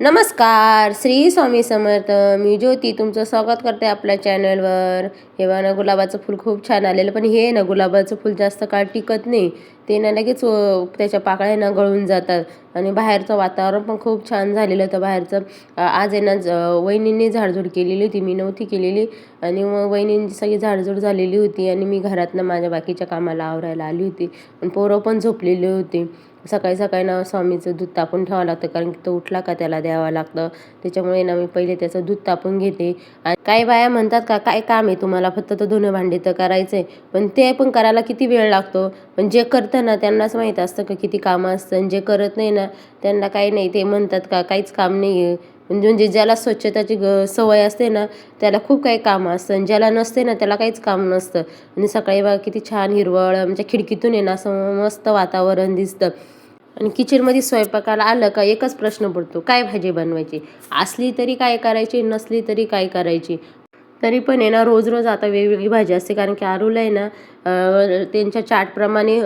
नमस्कार श्री स्वामी समर्थ. मी ज्योती तुमचं स्वागत करते आपल्या चॅनलवर. हे बघा ना गुलाबाचं फूल खूप छान आलेलं पण हे ना गुलाबाचं फूल जास्त काळ टिकत नाही. ते ना लगेच त्याच्या पाकळ्या ना गळून जातात. आणि बाहेरचं वातावरण पण खूप छान झालेलं होतं बाहेरचं. आज आहे ना ज- वहिनींनी झाडझूड केलेली होती. मी नव्हती केलेली. आणि मग वहिनींची सगळी झाडझूड झालेली होती. आणि मी घरातनं माझ्या बाकीच्या कामाला आवरायला आली होती. आणि पोरं पण झोपलेली होती. सकाळी सकाळी ना स्वामीचं दूध तापून ठेवावं लागतं कारण की तो उठला का त्याला द्यावं लागतं. त्याच्यामुळे ना मी पहिले त्याचं दूध तापून घेते. आणि काही बाया म्हणतात का काय काम आहे तुम्हाला? फक्त तर धुणं भांडी तर करायचं आहे पण ते पण करायला किती वेळ लागतो? पण जे करतं ना त्यांनाच माहीत असतं का किती कामं असतं? आणि जे करत नाही ना त्यांना काही नाही. ते म्हणतात का काहीच काम नाही आहे. म्हणजे म्हणजे ज्याला स्वच्छताची ग सवय असते ना त्याला खूप काही कामं असतं. आणि ज्याला नसते ना त्याला काहीच काम नसतं. आणि सकाळी बघा किती छान हिरवळ म्हणजे खिडकीतून आहे ना असं मस्त वातावरण दिसतं. आणि किचनमध्ये स्वयंपाकाला आलं का एकच प्रश्न पडतो काय भाजी बनवायची? असली तरी काय करायची नसली तरी काय करायची? तरी पण आहे ना रोज रोज आता वेगवेगळी भाजी असते कारण की आरूला आहे ना त्यांच्या चाटप्रमाणे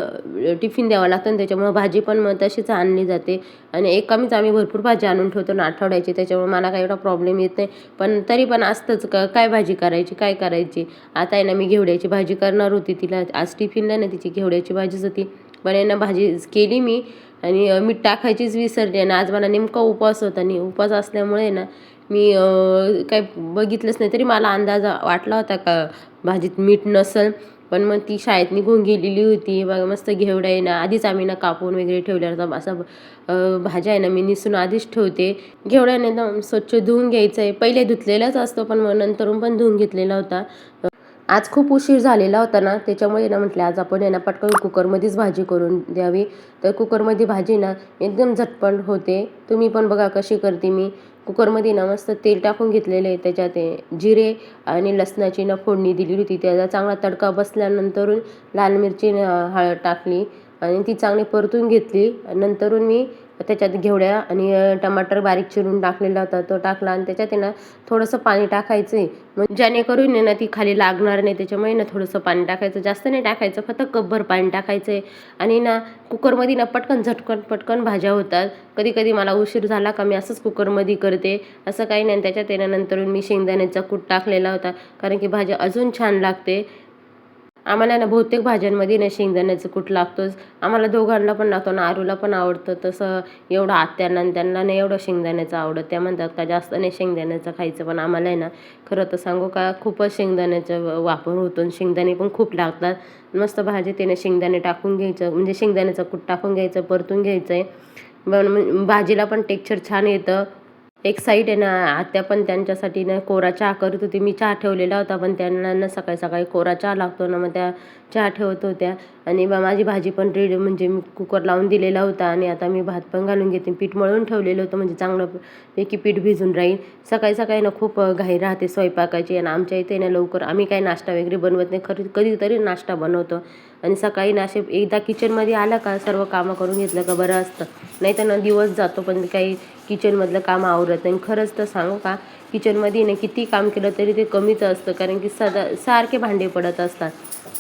टिफिन द्यावं लागतं आणि त्याच्यामुळं भाजी पण मग तशीच आणली जाते. आणि एकामीच आम्ही भरपूर भाजी आणून ठेवतो ना आठवड्याची त्याच्यामुळे मला काही एवढा प्रॉब्लेम येत नाही. पण तरी पण असतंच का काय भाजी करायची काय करायची? आता आहे ना मी घेवड्याची भाजी करणार होती तिला आज टिफिनला ना तिची घेवड्याची भाजीच होती. पण आहे ना भाजी केली मी. आणि मीठ टाकायचीच विसरली आणि आज मला नेमका उपवास होता आणि उपवास असल्यामुळे ना मी काही काय बघितलंच नाही. तरी मला अंदाज वाटला होता का भाजीत मीठ नसेल. पण मग ती शाळेत निघून गेलेली होती. बघा मस्त घेवडा आहे ना आधीच आम्ही ना कापून वगैरे ठेवल्या होता असं भाज्या आहे ना मी निसून आधीच ठेवते. घेवड्याने एकदम स्वच्छ धुवून घ्यायचं आहे पहिले धुतलेलाच असतो पण मग नंतरून पण धुवून घेतलेला होता. आज खूप उशीर झालेला होता ना त्याच्यामुळे ना म्हटलं आज आपण यांना पटकन कुकरमध्येच भाजी करून द्यावी. तर कुकरमध्ये भाजी ना एकदम झटपट होते. तुम्ही पण बघा कशी करते मी. कुकरमध्ये ना मस्त तेल टाकून घेतलेले आहे त्याच्यात जिरे आणि लसणाची ना फोडणी दिलेली होती. त्याचा चांगला तडका बसल्यानंतरून लाल मिरची हळद टाकली आणि ती चांगली परतून घेतली. नंतरून मी त्याच्यात घेवड्या आणि टमाटर बारीक चिरून टाकलेला होता तो टाकला आणि त्याच्यात आहे ना थोडंसं पाणी टाकायचं आहे मग जेणेकरून आहे ना ती खाली लागणार नाही त्याच्यामुळे ना थोडंसं पाणी टाकायचं. जास्त नाही टाकायचं फक्त कपभर पाणी टाकायचं आहे आणि ना कुकरमध्ये ना पटकन झटकन पटकन भाज्या होतात. कधी कधी मला उशीर झाला का मी असंच कुकरमध्ये करते. असं काही नाही. त्याच्यात येण्यानंतर नंतर मी शेंगदाण्याचा कूट टाकलेला होता. कारण की भाज्या अजून छान लागते. आम्हाला ना बहुतेक भाज्यांमध्ये ना शेंगदाण्याचं कूट लागतोच. आम्हाला दोघांना पण लागतो ना आरूला पण आवडतं. तसं एवढं आत्यांना आणि त्यांना नाही एवढं शेंगदाण्याचं आवडत. त्या म्हणतात का जास्त नाही शेंगदाण्याचं खायचं. पण आम्हाला आहे ना खरं तर सांगू का खूपच शेंगदाण्याचा वापर होतो आणि शेंगदाणे पण खूप लागतात. मस्त भाजी त्याने शेंगदाणे टाकून घ्यायचं म्हणजे शेंगदाण्याचं कूट टाकून घ्यायचं परतून घ्यायचं आहे पण भाजीला पण टेक्चर छान येतं. एक साईड आहे ना आत्या पण त्यांच्यासाठी ना कोरा चहा करत होती. मी चहा ठेवलेला होता पण त्यांना ना सकाळी सकाळी कोरा चहा लागतो ना मग त्या चहा ठेवत होत्या. आणि बा माझी भाजी पण रेडी म्हणजे मी कुकर लावून दिलेला होता. आणि आता मी भात पण घालून घेते. पीठ मळून ठेवलेलं होतं. म्हणजे चांगलं पैकी पीठ भिजून राहील. सकाळी सकाळी ना खूप घाई राहते स्वयंपाकाची. आणि आमच्या इथे ना लवकर आम्ही काही नाश्ता वगैरे बनवत नाही. खरी कधीतरी नाश्ता बनवतो. आणि सकाळी ना असे एकदा किचनमध्ये आलं का सर्व कामं करून घेतलं का बरं असतं. नाही तर ना दिवस जातो पण काही किचनमधलं काम आवरत नाही. खरंच तर सांगू का किचनमध्ये ना किती काम केलं तरी ते कमीच असतं. कारण की सदा सारखे भांडे पडत असतात.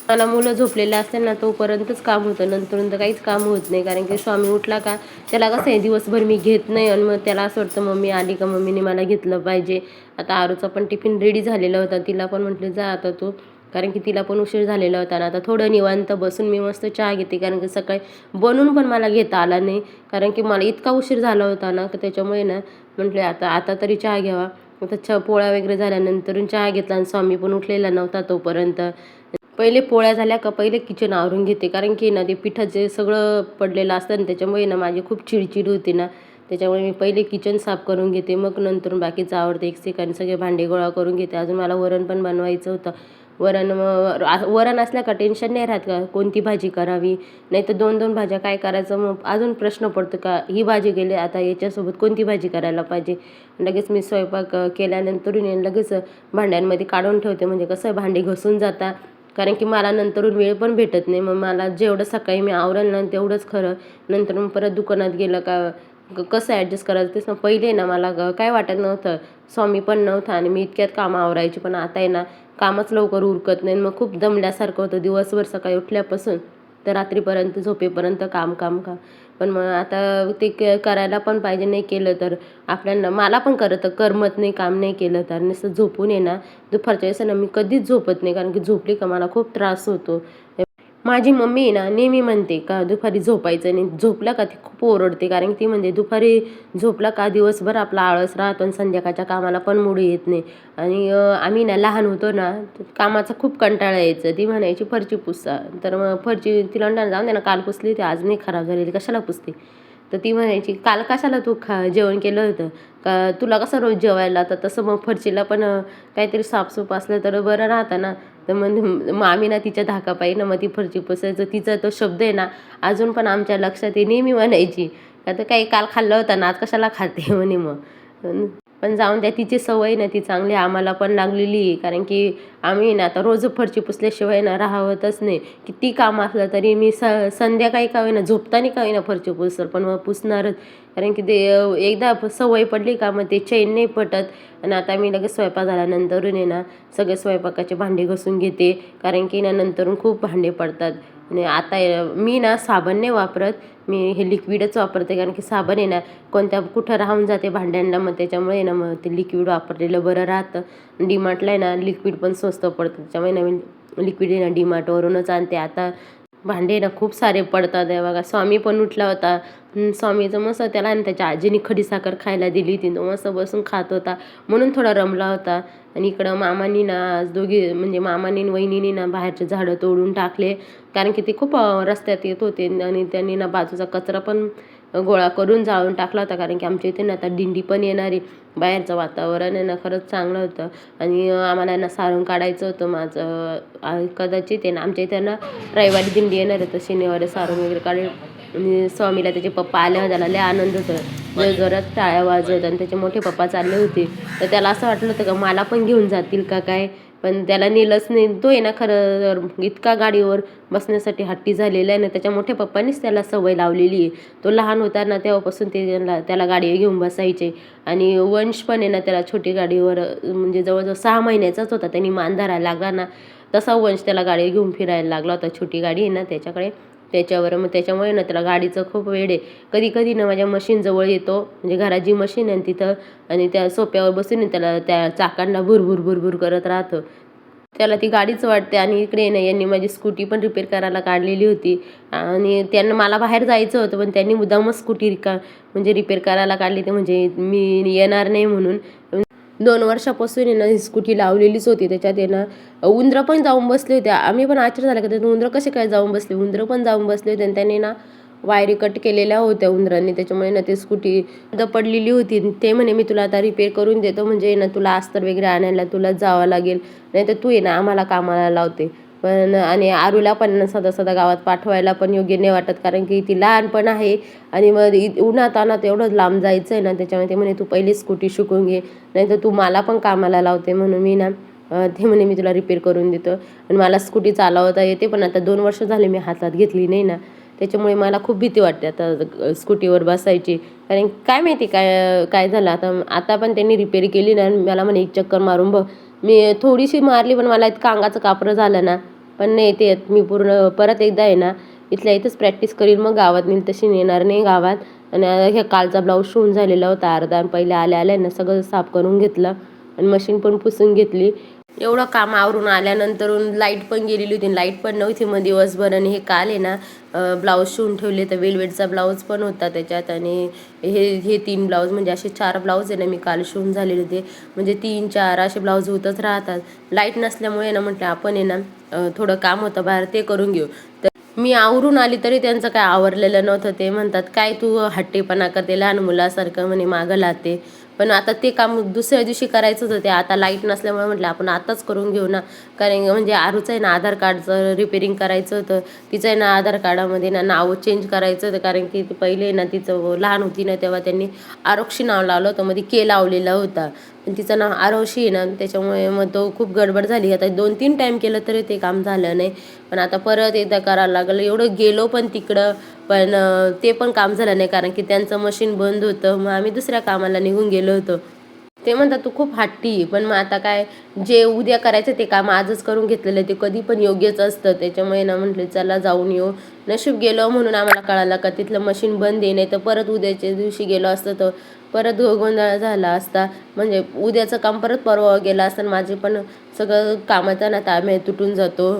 मला मुलं झोपलेले असतात ना तोपर्यंतच काम होतं. नंतर काहीच काम होत नाही. कारण की स्वामी उठला का त्याला कसं आहे दिवसभर मी घेत नाही आणि मग त्याला असं वाटतं मम्मी आली का? मम्मीने मला घेतलं पाहिजे. आता आरूचा पण टिफिन रेडी झालेला होता. तिला पण म्हटलं जा आता तू. कारण की तिला पण उशीर झालेला होता ना आता थोडं निवांत बसून मी मस्त चहा घेते. कारण की सकाळी बनवून पण मला घेता आला नाही. कारण की मला इतका उशीर झाला होता ना तर त्याच्यामुळे ना म्हटले आता आता तरी चहा घ्यावा. आता छ पोळ्या वगैरे झाल्यानंतर चहा घेतला आणि स्वामी पण उठलेला नव्हता तोपर्यंत. पहिले पोळ्या झाल्या का पहिले किचन आवरून घेते. कारण की ना ते पिठाचे सगळं पडलेलं असतं ना त्याच्यामुळे ना माझी खूप चिडचिड होती ना. त्याच्यामुळे मी पहिले किचन साफ करून घेते मग नंतर बाकीचं आवडते एक सेकंड सगळे भांडे गोळा करून घेते. अजून मला वरण पण बनवायचं होतं. वरण मग वरण असल्या का टेन्शन नाही राहत का कोणती भाजी करावी? नाही तर दोन दोन भाज्या काय करायचं? मग अजून प्रश्न पडतो का ही भाजी गेली आता याच्यासोबत कोणती भाजी करायला पाहिजे? लगेच मी स्वयंपाक केल्यानंतर लगेच भांड्यांमध्ये काढून ठेवते. म्हणजे कसं भांडी घसून जातात कारण की मला नंतरून वेळ पण भेटत नाही. मग मला जेवढं सकाळी मी आवरेल ना तेवढंच खरं नंतर मग परत दुकानात गेलं का कसं ॲडजस्ट करायचं तेच ना पहिले ना मला काय वाटत नव्हतं. स्वामी पण नव्हता आणि मी इतक्यात कामं आवरायची. पण आता आहे ना कामच लवकर उरकत नाही. मग खूप दमल्यासारखं होतं दिवसभर सकाळी उठल्यापासून. तर रात्रीपर्यंत झोपेपर्यंत काम काम काम. पण मग आता ते क करायला पण पाहिजे नाही केलं तर आपल्याला मला पण करत करमत नाही काम नाही केलं तर. नुसतं झोपून येणार दुपारच्या वेळेस ना मी कधीच झोपत नाही कारण की झोपली का मला खूप त्रास होतो. माझी मम्मी आहे ना नेहमी म्हणते का दुपारी झोपायचं नाही? झोपलं का ती खूप ओरडते कारण की ती म्हणते दुपारी झोपला का? दिवसभर आपला आळस राहतो आणि संध्याकाळच्या कामाला पण मूड येत नाही. आणि आम्ही ना लहान होतो ना तर कामाचा खूप कंटाळा यायचं. ती म्हणायची फरची पुसा तर मग फरची तिला जाऊन दे ना काल पुसली ती आज नाही खराब झालेली कशाला पुसते? तर ती म्हणायची काल कशाला तू खा जेवण केलं होतं? का तुला कसं रोज जेवायला तर तसं मग फरचीला पण काहीतरी साफसूफ असलं तर बरं राहतं ना. तर मग मग आम्ही ना तिच्या धाकापायी ना मग ती फरची पुसायचं. तिचा तो शब्द आहे ना अजून पण आमच्या लक्षात आहे नेहमी म्हणायची. का तर काही काल खाल्लं होतं ना आज कशाला खाते म्हणे मग. पण जाऊन द्या तिची सवय ना ती चांगली आम्हाला पण लागलेली आहे. कारण की आम्ही ना आता रोज फरची पुसल्याशिवाय ना राहतच नाही. किती काम असलं तरी मी स संध्याकाळी का होईना झोपताना का होईना फरची पुसल पण मग पुसणारच. कारण की ते एकदा प- सवय पडली का मग ते चैन नाही पटत. आणि आता मी लगेच स्वयंपाक झाल्यानंतरून आहे ना सगळे स्वयंपाकाचे भांडे घसून घेते. कारण की ना नंतरून खूप भांडे पडतात. आणि आता मी ना साबण नाही वापरत. मी हे लिक्विडच वापरते कारण की साबण आहे ना कोणत्या कुठं राहून जाते भांड्यांना मग त्याच्यामुळे ना मग ते लिक्विड वापरलेलं बरं राहतं. डीमार्टला आहे ना लिक्विड पण स्वस्त पडतं. त्याच्यामुळे नवीन लिक्विड आहे ना डीमार्टवरूनच आणते. आता भांडे ना खूप सारे पडतात. आहे बघा स्वामी पण उठला होता. स्वामीचं मस्त त्याला आणि त्याच्या आजीने खडीसाखर खायला दिली होती. तो मस्त बसून खात होता. म्हणून थोडा रमला होता. आणि इकडं मामानी ना आज दोघी म्हणजे मामानी वहिनीने ना बाहेरचे झाडं तोडून टाकले. कारण की ते खूप रस्त्यात येत होते आणि त्यांनी ना बाजूचा कचरा पण गोळा करून जाळून टाकला होता कारण की आमच्या इथे ना आता दिंडी पण येणार आहे. बाहेरचं वातावरण आहे ना खरंच चांगलं होतं. आणि आम्हाला ना सारून काढायचं होतं माझं कदाचित आहे ना आमच्या इथे ना रविवारी दिंडी येणार आहे तर शनिवारी सारून वगैरे काढेल आणि स्वामीला त्याचे पप्पा आले होते त्याला लय आनंद होता. जोरात टाळ्या वाजवत आणि त्याचे मोठे पप्पा चालले होते. तर त्याला असं वाटलं होतं का मला पण घेऊन जातील का काय? पण त्याला नेलंच नाही. तो आहे ना खरं इतका गाडीवर बसण्यासाठी हट्टी झालेला आहे ना त्याच्या मोठ्या पप्पानीच त्याला सवय लावलेली आहे. तो लहान होता ना तेव्हापासून ते त्याला त्याला गाडी घेऊन बसायचे. आणि वंश पण आहे ना त्याला छोटी गाडीवर म्हणजे जवळजवळ सहा महिन्याचाच होता. त्यांनी मान धरायला लागला ना तसा वंश त्याला गाडी घेऊन फिरायला लागला होता. छोटी गाडी आहे ना त्याच्याकडे त्याच्यावर. मग त्याच्यामुळे ना त्याला गाडीचं खूप वेळ आहे. कधी कधी ना माझ्या मशीन जवळ येतो. म्हणजे घरात जी मशीन आहे तिथं आणि त्या सोप्यावर बसून त्याला त्या चाकांना भुरभुर भुरभुर करत राहतं. त्याला ती गाडीच वाटते आणि इकडे ना यांनी माझी स्कूटी पण रिपेअर करायला काढलेली होती. आणि त्यांना मला बाहेर जायचं होतं पण त्यांनी मुद्दामच स्कूटी रिका म्हणजे रिपेअर करायला काढली ते म्हणजे मी येणार नाही म्हणून. दोन वर्षापासून येणं ही स्कूटी लावलेलीच होती. त्याच्यात येणं उंदरं पण जाऊन बसले होते. आम्ही पण आश्चर्य झालं का त्यात उंदरं कसे काय जाऊन बसले? उंदरं पण जाऊन बसले होते आणि त्याने ना वायरी कट केलेल्या होत्या उंदरांनी. त्याच्यामुळे ना ते स्कूटी पडलेली होती. ते म्हणे मी तुला आता रिपेअर करून देतो. म्हणजे ना तुला अस्तर वगैरे आणायला तुला जावं लागेल. नाही तर तू ये ना आम्हाला कामाला लावते. पण आणि आरूला पण सदा सदा गावात पाठवायला पण योग्य नाही वाटत कारण की ती लहान पण आहे आणि मग इ- उन्हात अनात एवढं लांब जायचं आहे ना त्याच्यामुळे ते म्हणे तू पहिली स्कूटी शिकून घे नाही तर तू मला पण कामाला लावते म्हणून मी ना ते म्हणे मी तुला रिपेअर करून देतो. आणि मला स्कूटी चालवता येते पण आता दोन वर्ष झाले मी हातात घेतली नाही ना त्याच्यामुळे मला खूप भीती वाटते आता स्कूटीवर बसायची. कारण काय माहिती काय काय झालं आता आता पण त्यांनी रिपेअर केली ना मला म्हणे एक चक्कर मारून बघ. मी थोडीशी मारली पण मला इतकं अंगाचं कापरं झालं ना. पण नाही ते मी पूर्ण परत एकदा आहे ना इथल्या इथंच प्रॅक्टिस करील मग गावात मी तशी नेणार नाही गावात. आणि हे कालचा ब्लाऊज शिवून झालेला होता अर्धा. आणि पहिले आल्या आल्या ना सगळं साफ करून घेतलं. आणि मशीन पण पुसून घेतली. एवढं काम आवरून आल्यानंतरून लाइट पण गेलेली होती लाइट पण नव्हती मग दिवसभर आणि हे काल आहे ना ब्लाऊज शिवून ठेवले तर वेलवेटचा ब्लाऊज पण होता त्याच्यात आणि हे हे तीन ब्लाऊज म्हणजे असे चार ब्लाऊज आहे ना मी काल शिवून झालेले होते. म्हणजे तीन चार असे ब्लाऊज होतच राहतात. लाइट नसल्यामुळे ना म्हटलं आपण आहे ना थोडं काम होतं बाहेर ते करून घेऊ. तर मी आवरून आली तरी त्यांचं काय आवरलेलं नव्हतं. ते म्हणतात काय तू हट्टीपणा करते? लहान मुलासारखं म्हणे मागं लाते पण आता ते काम दुसऱ्या दिवशी करायचंच होते. आता लाइट नसल्यामुळे म्हटलं आपण आताच करून घेऊ ना. कारण म्हणजे आरूचं आहे ना आधार कार्डचं रिपेअरिंग करायचं होतं. तिचं आहे ना आधार कार्डामध्ये ना नाव चेंज करायचं होतं. कारण की पहिले ना तिचं लहान होती ना तेव्हा त्यांनी आरोक्षी नाव लावलं होतं. मध्ये के लावलेला होता. तिचं नाव आरोशी आहे ना त्याच्यामुळे मग तो खूप गडबड झाली. आता दोन तीन टाईम केलं तरी ते काम झालं नाही. पण आता परत एकदा करायला लागलं. एवढं गेलो पण तिकडं पण ते पण काम झालं नाही. कारण की त्यांचं मशीन बंद होतं. मग आम्ही दुसऱ्या कामाला निघून गेलो होतो. ते म्हणतात तू खूप हट्टी पण मग आता काय जे उद्या करायचं ते काम आजच करून घेतलेलं आहे ते कधी पण योग्यच असतं. त्याच्यामुळे ना म्हटलं चला जाऊन येऊ. नशीब गेलो म्हणून आम्हाला कळालं का तिथलं मशीन बंद आहे नाही तर परत उद्याच्या दिवशी गेलो असतं तर परत गोंधळ झाला असता. म्हणजे उद्याचं काम परत परवा गेला असताना माझे पण सगळं कामाचा ना ताळमेळ तुटून जातो.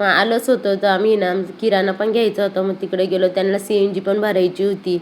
मग आलंच होतं तर आम्ही ना किराणा पण घ्यायचा होता मग तिकडे गेलो त्यांना सी एन जी पण भरायची होती.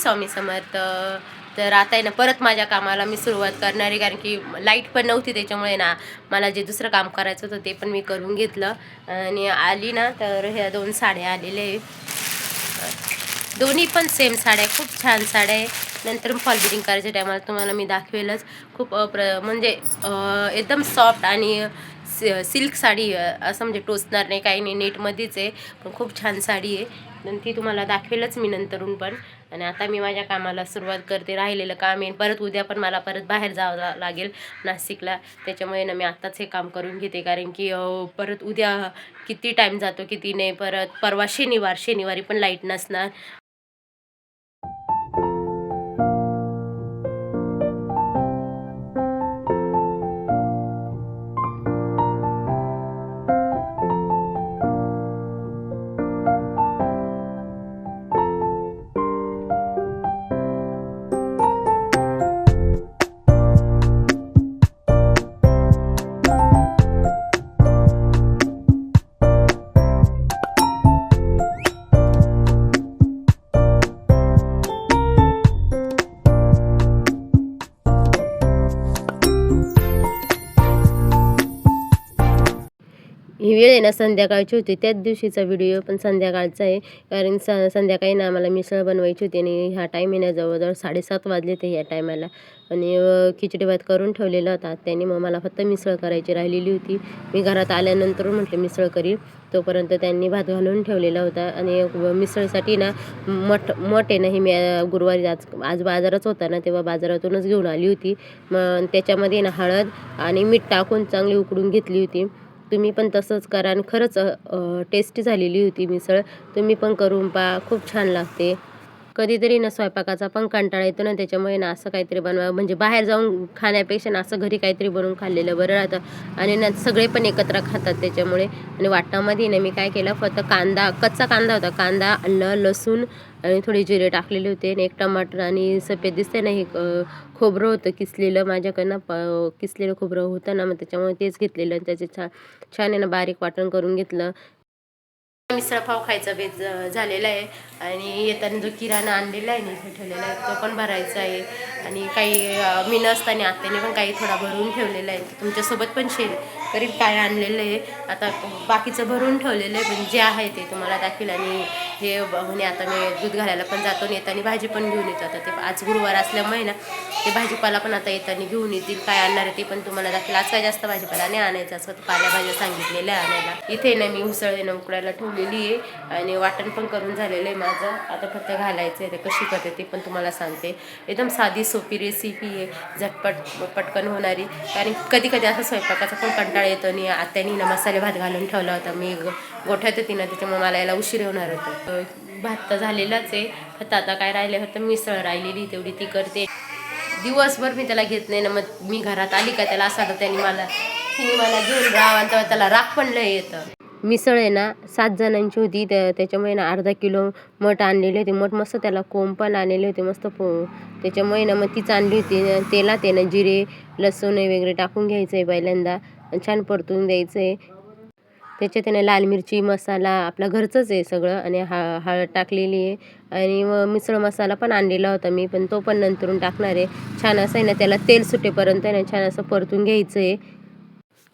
स्वामी समर्थ तर आता आहे ना परत माझ्या कामाला मी सुरुवात करणार आहे कारण की लाइट पण नव्हती त्याच्यामुळे ना मला जे दुसरं काम करायचं होतं ते पण मी करून घेतलं. आणि आली ना तर ह्या दोन साड्या आलेल्या आहे दोन्ही पण सेम साड्या खूप छान साड्या आहे नंतर फॉल बिडिंग करायच्या टायमाला तुम्हाला मी दाखवेलच. खूप अप्र म्हणजे एकदम सॉफ्ट आणि सिल्क साडी असं म्हणजे टोचणार नाही काही नाही नेटमध्येच आहे. पण खूप छान साडी आहे. आणि ती तुम्हाला दाखवेलच मी नंतरून पण. आणि आता मी माझ्या कामाला सुरुवात करते. राहिलेलं काम आहे. परत उद्या पण मला परत बाहेर जावं लागेल नाशिकला. त्याच्यामुळे ना मी आत्ताच हे काम करून घेते. कारण की परत उद्या किती टाईम जातो किती नाही परत परवा शनिवार शनिवारी पण लाइट नसणार. वेळ आहे ना संध्याकाळची होती त्याच दिवशीचा व्हिडिओ पण संध्याकाळचा आहे. कारण स संध्याकाळी ना आम्हाला मिसळ बनवायची होती आणि ह्या टाईम आहे ना जवळजवळ साडेसात वाजले ते ह्या टायमाला आणि खिचडी भात करून ठेवलेला होता. त्याने मग मला फक्त मिसळ करायची राहिलेली होती. मी घरात आल्यानंतर म्हटलं मिसळ करी. तोपर्यंत त्यांनी भात घालून ठेवलेला होता. आणि मिसळीसाठी मिसळसाठी ना मठ मठ आहे ना हे मी गुरुवारी आज आज बाजारच होता ना तेव्हा बाजारातूनच घेऊन आली होती. मग त्याच्यामध्ये ना हळद आणि मीठ टाकून चांगली उकडून घेतली होती. तुम्ही पण तसंच करा. आणि खरंच टेस्टी झालेली होती मिसळ. तुम्ही पण करून पहा. खूप छान लागते. कधीतरी ना स्वयंपाकाचा पण कंटाळा येतो ना त्याच्यामुळे ना असं काहीतरी बनवा म्हणजे बाहेर जाऊन खाण्यापेक्षा ना असं घरी काहीतरी बनवून खाल्लेलं बरं राहतं. आणि ना सगळे पण एकत्र खातात त्याच्यामुळे. आणि वाटणामध्ये ना मी काय केलं फक्त कांदा कच्चा कांदा होता. कांदा आलं लसूण आणि थोडे जिरे टाकलेले होते. आणि एक टमाटर आणि सफेद दिसते ना हे खोबरं होतं किसलेलं माझ्याकडनं. प किसलेलं खोबरं होतं ना मग त्याच्यामुळे तेच घेतलेलं आणि त्याचे छान छान आहे ना बारीक वाटण करून घेतलं. मिसळ पाव खायचा बेत झालेला आहे. आणि येताना जो किराणा आणलेला आहे इथे ठेवलेला आहे तो पण भरायचा आहे. आणि काही मी नसताना आत्याने पण काही थोडा भरून ठेवलेला आहे. तुमच्यासोबत पण शेअर करीत काय आणलेलं आहे. आता बाकीचं भरून ठेवलेलं आहे पण जे आहे ते तुम्हाला दाखवेल आणि हे म्हणे आता मी दूध घालायला पण जातो आणि येताना भाजी पण घेऊन येतो. आता ते आज गुरुवार असल्यामुळे ना ते भाजीपाला पण आता येताना घेऊन येतील काय आणणार आहे ते पण तुम्हाला दाखवेल. आज काय जास्त भाजीपाला नाही आणायचं असं पाल्याभाज्या सांगितलेल्या आहे आणायला. इथे ना मी उसळ येणं उकडायला ठेवलेली आहे आणि वाटण पण करून झालेलं आहे माझं. आता फक्त घालायचं आहे ते कशी करते ते पण तुम्हाला सांगते. एकदम साधी सोपी रेसिपी आहे झटपट पटकन होणारी. कारण कधी कधी असं स्वयंपाकाचा पण कंटाळा येतो आणि आत्यानी ना मसाले भात घालून ठेवला होता. मी ग- गोठ्यात होती ना त्याच्यामुळे मला याला उशीर होणार होतं. भात तर झालेलाच आहे. फक्त आता काय राहिले होतं मिसळ राहिलेली तेवढी ती करते. दिवसभर मी त्याला घेत नाही ना मग मी घरात आली का त्याला असं वाटतं त्यांनी मला तिने मला घेऊन राहा आणि तेव्हा त्याला राख पण लय येतं. मिसळ आहे ना सात जणांची होती. त्या त्याच्यामुळे ना अर्धा किलो मठ आणलेले होते. मठ मस्त त्याला कोंब पण आणलेले होते मस्त पो त्याच्यामुळे ना मग तीच आणली होती. तेलात आहे ना जिरे लसूण वगैरे टाकून घ्यायचं आहे पहिल्यांदा. छान परतून द्यायचं आहे त्याच्यात त्याने लाल मिरची मसाला आपला घरचंच आहे सगळं आणि हा हळद टाकलेली आहे. आणि मग मिसळ मसाला पण आणलेला होता मी पण तो पण नंतरून टाकणार आहे. छान असं आहे ना त्याला तेल सुटेपर्यंत आहे ना छान असं परतून घ्यायचं आहे.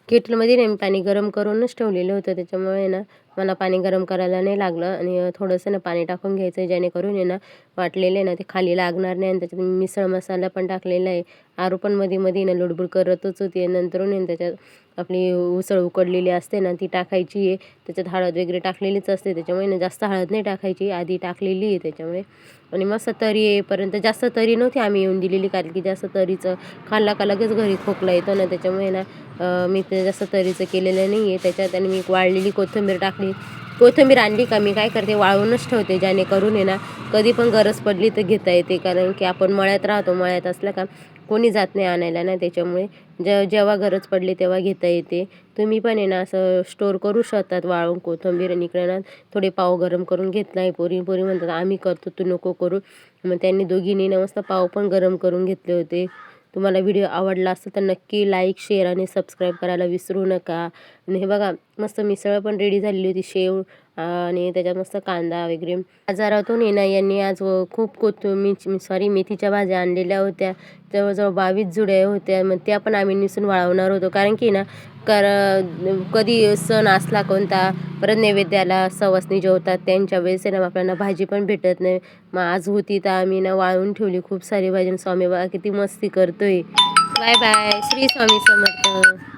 केटलमध्ये नाही मी पाणी गरम करूनच ठेवलेलं होतं त्याच्यामुळे ना मला पाणी गरम करायला नाही लागलं. आणि थोडंसं ना पाणी टाकून घ्यायचं आहे जेणेकरून आहे ना वाटलेलं आहे ना ते खाली लागणार नाही. आणि त्याच्यात मिसळ मसाला पण टाकलेला आहे. आरू पण मध्ये मध्ये ना लुडबुड करतच होती. आणि नंतरून त्याच्यात आपली उसळ उकडलेली असते ना ती टाकायची आहे. त्याच्यात हळद वगैरे टाकलेलीच असते. त्याच्यामुळे ना जास्त हळद नाही टाकायची. आधी टाकलेली आहे त्याच्यामुळे. आणि मस्त तरी येईपर्यंत जास्त तरी नव्हती आम्ही येऊन दिलेली कारण की जास्त तरीचं खाल्ला का लगेच घरी खोकला येतो ना. त्याच्यामुळे ना मी ते जास्त तरीचं केलेलं नाही आहे त्याच्यात आणि मी वाळलेली कोथिंबीर टाकली. कोथिंबीर आणली का मी काय करते वाळवूनच ठेवते जेणेकरून आहे ना कधी पण गरज पडली तर घेता येते. कारण की आपण मळ्यात राहतो मळ्यात असलं का कोणी जात नाही आणायला ना त्याच्यामुळे. जे जेव्हा गरज पडली तेव्हा घेता येते. तुम्ही पण आहे ना असं स्टोर करू शकतात वाळवून कोथिंबीर आणि इकडे ना थोडे पाव गरम करून घेतला आहे पोरी पोरी म्हणतात आम्ही करतो तू नको करू. मग त्यांनी दोघींनी ना मस्त पाव पण गरम करून घेतले होते. तुम्हाला व्हिडिओ आवडला असेल तर नक्की लाईक शेअर आणि सबस्क्राईब करायला विसरू नका. आणि हे बघा मस्त मिसळ पण रेडी झालेली होती. शेव आणि त्याच्यात मस्त कांदा वगैरे. बाजारातून येणा यांनी आज व खूप कोथमी सॉरी मेथीच्या भाज्या आणलेल्या होत्या. जवळजवळ बावीस जुड्या होत्या. मग त्या पण आम्ही निसून वाळवणार होतो. कारण की ना कर कधी सण असला कोणता परत नैवेद्याला सवासनी जेवतात त्यांच्या वेळेस आहे ना आपल्याला भाजी पण भेटत नाही. मग आज होती तर आम्ही ना वाळवून ठेवली खूप सारी भाजी. आणि स्वामी बाबा किती मस्ती करतोय. Bye bye. श्री स्वामी समर्थ.